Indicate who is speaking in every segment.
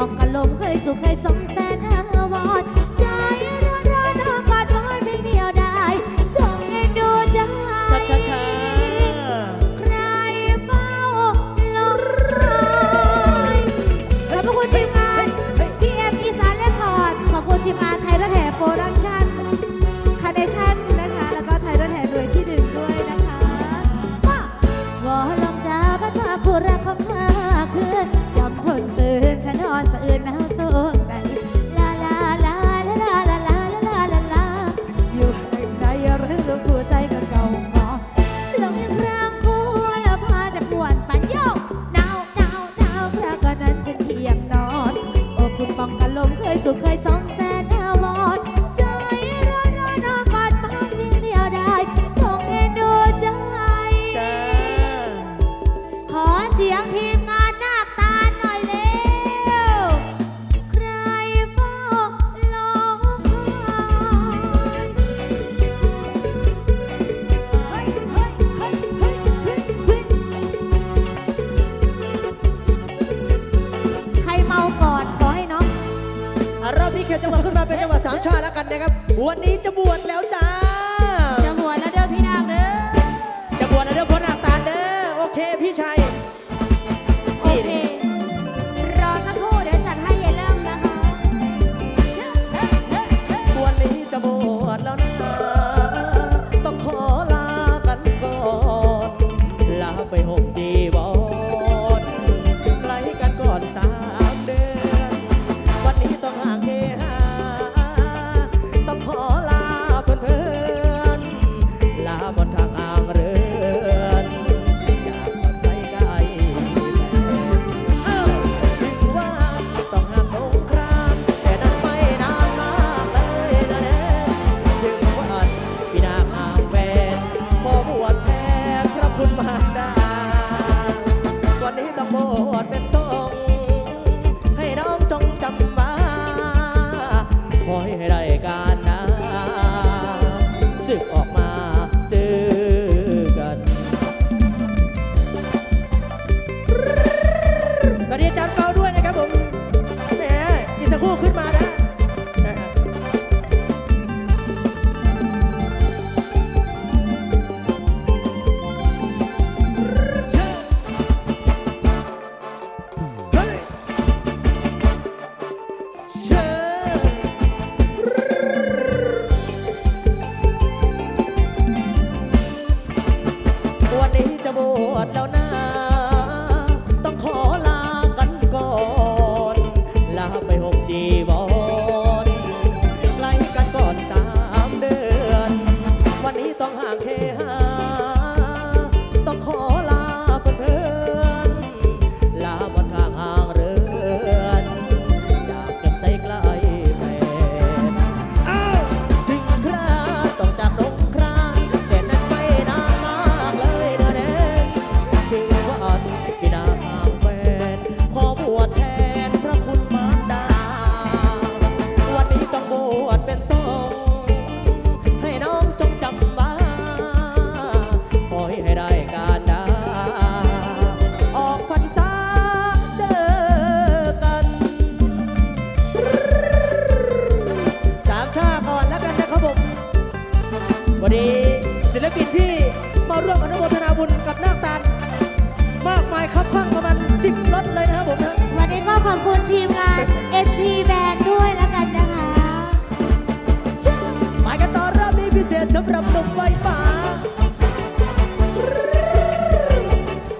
Speaker 1: บอกกะลมเคยสุขเคยสม good now. ชา
Speaker 2: แล้วกันนะครับ วันนี้จะบวชแล้วจ้ะ 있을까? ปวดแล้วนะ ยสำหรับหนุ่มไวป่า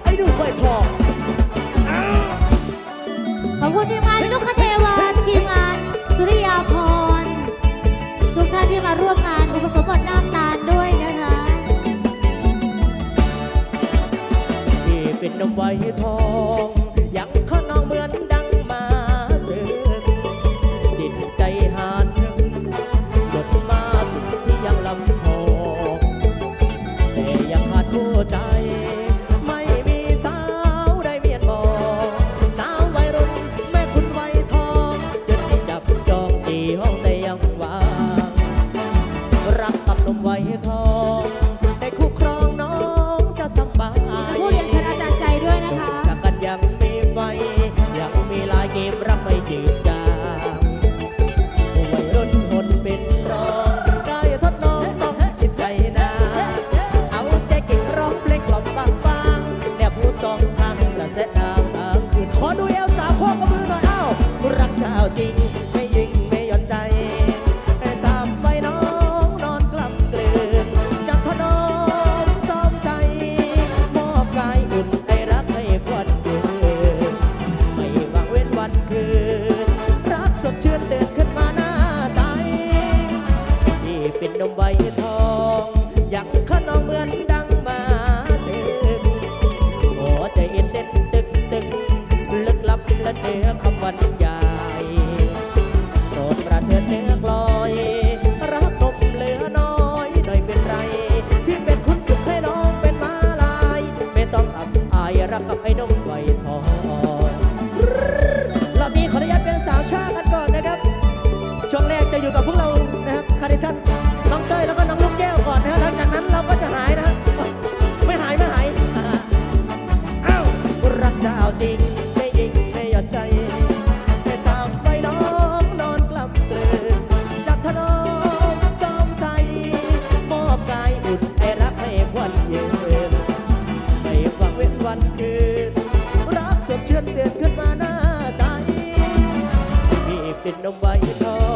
Speaker 2: ไอ้หนุ่มไวทอง
Speaker 1: ขอบคุณที่มานลูกคเทวาทีมงาน สุริยาพร ทุกท่านที่มาร่วมงานอุปสมบทน้ำตาลด้วยนะคะ
Speaker 2: ที่เป็นหนุ่มไวทอง เจ้าจริง ไม่ยิงไม่ย่อนใจสามใบน้องนอนกลับกลืนจับทนมจอมใจ มอบกายอุ่นให้รักให้พวดคืนไม่หวังเว้นวันคืน รักสดชื่นตือนขึ้นมาหน้าใสที่เป็นนมใบทองอยังขนองเหมือนดังมาซึมหัวใจเอ็นเต้นตึกตึกลึกลับและเหนือคำวัน I know. in no way at all.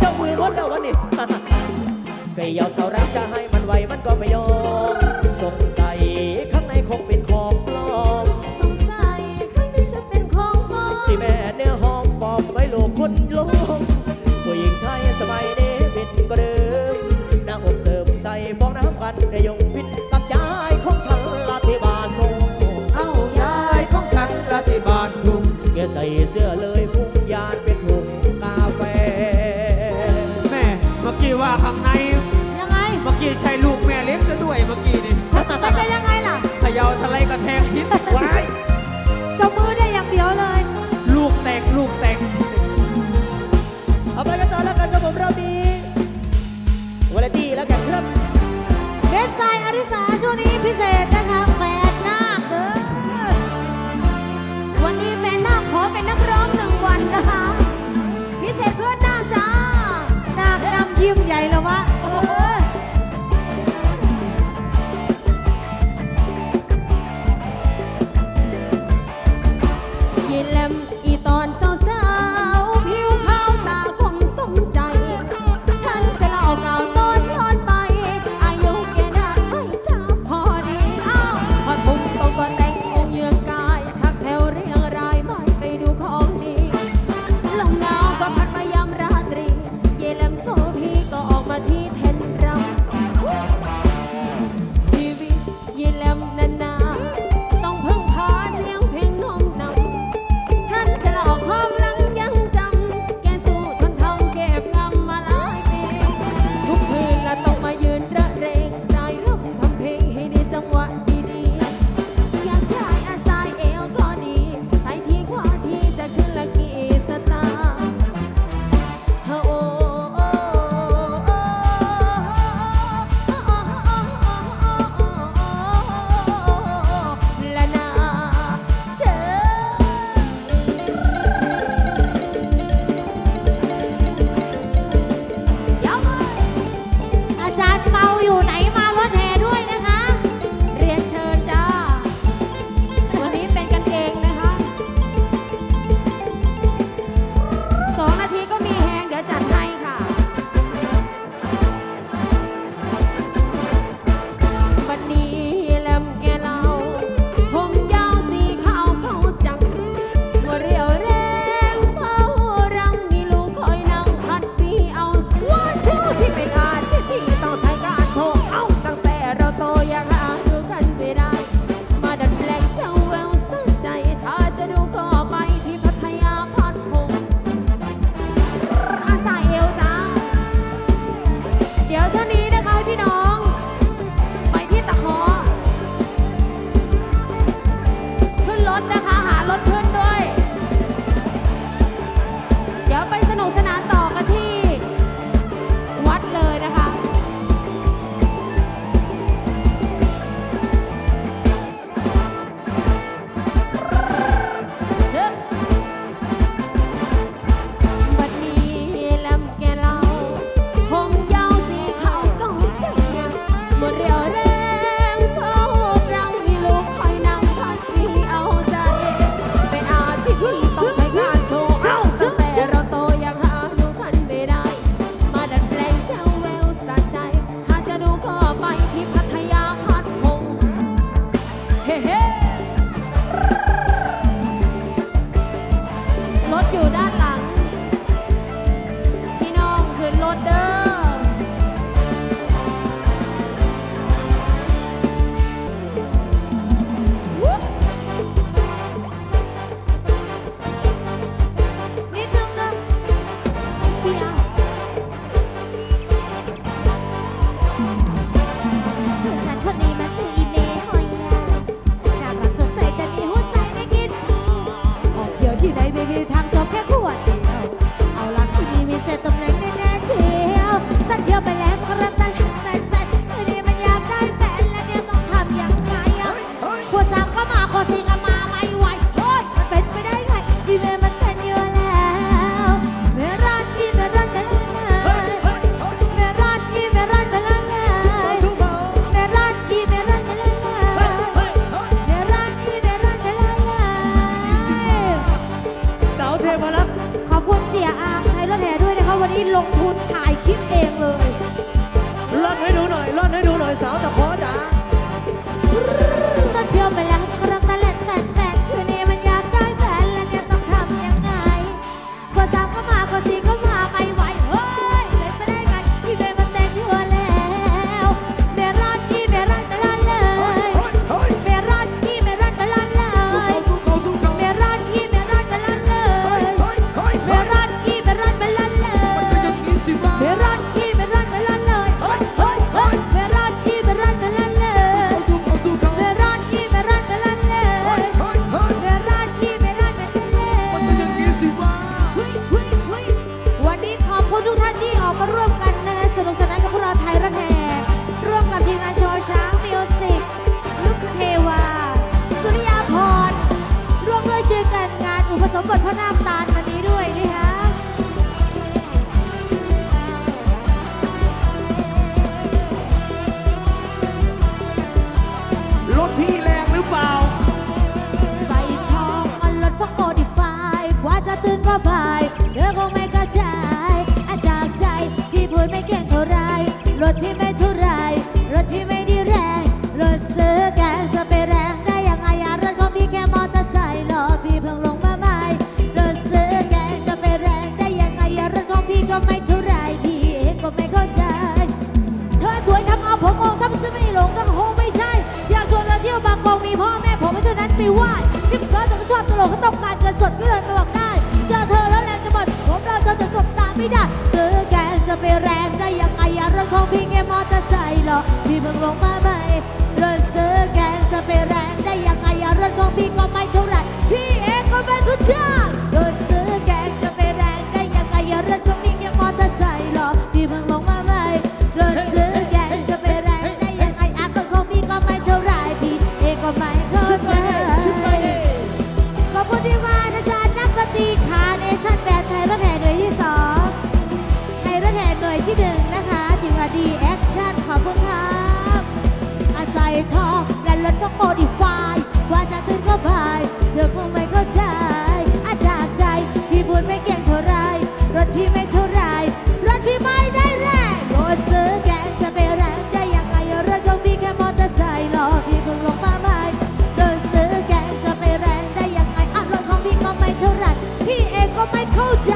Speaker 2: เจ้ามือคนแล้ววันนี้ก็ยอมเท่ารัจะให้มันไวมันก็ไม่ยอม ใช่ลูกแม่เล็กซะด้วยเมื่อกี้นี่มันเป็นยั
Speaker 1: งไงล่ะ
Speaker 2: เขย่าทะเล
Speaker 3: ก็
Speaker 2: แทงพิษไว้ เจ
Speaker 1: มือ
Speaker 2: นี่ลง
Speaker 3: ทุ
Speaker 1: นถ่ายคลิ
Speaker 2: ปเอ
Speaker 3: งเลย
Speaker 1: ล่
Speaker 2: อนให้ดูหน่อยล่อ
Speaker 1: น
Speaker 2: ให้ดูหน่อยสา
Speaker 3: วแต่เคอจ้าสะเทื
Speaker 1: อ
Speaker 2: นไปแล้ว ร
Speaker 4: ถของพี่
Speaker 1: แค่
Speaker 4: มอเตอร์ไซค์หรอพี่เพิ่งลงมาใหม่
Speaker 1: รถซื้อแก
Speaker 4: งจะไปแรงได้ยังไงอะรถของพี่ก็ไม่เท่าไหร่พี่เองก็เป็นทุกชาติ modify ว่าจะ
Speaker 1: ตื่นก็บ่ายเธอคงไม่เข้า
Speaker 2: ใจอาจา
Speaker 1: รย์ใจพี่บุญไม่เก่งเท่าไรรถพี่ไม่เท่าไรรถพี่ไม่ได้แรงรถซื้อแกงจะไปแรงได้ยังไงรถของพี่แค่มอเตอร์ไซค์ล้อพี่เพิ่งลงมาใหม่รถซื้อแกงจะไปแรงได้ยังไงอะรถของพี่ก็ไม่เท่าไรพี่เองก็ไม่เข้าใจ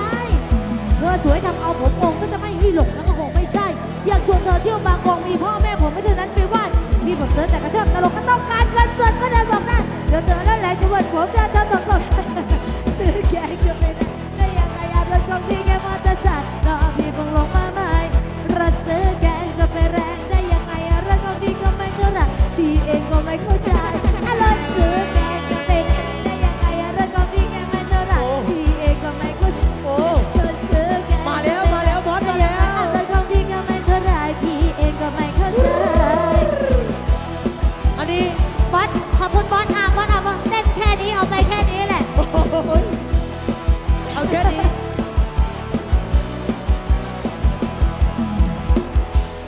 Speaker 1: เธอสวยทำเอาผมงงก็จะไม่ให้หลงแล้วก็คงไม่ใช่ อยากชวนเธอเที่ยวบางกองมีพ่อแม่ผมไม่เท่านั้นไปว่าพี่ผมเจอแต่กระชอบตลกก็ต้องการ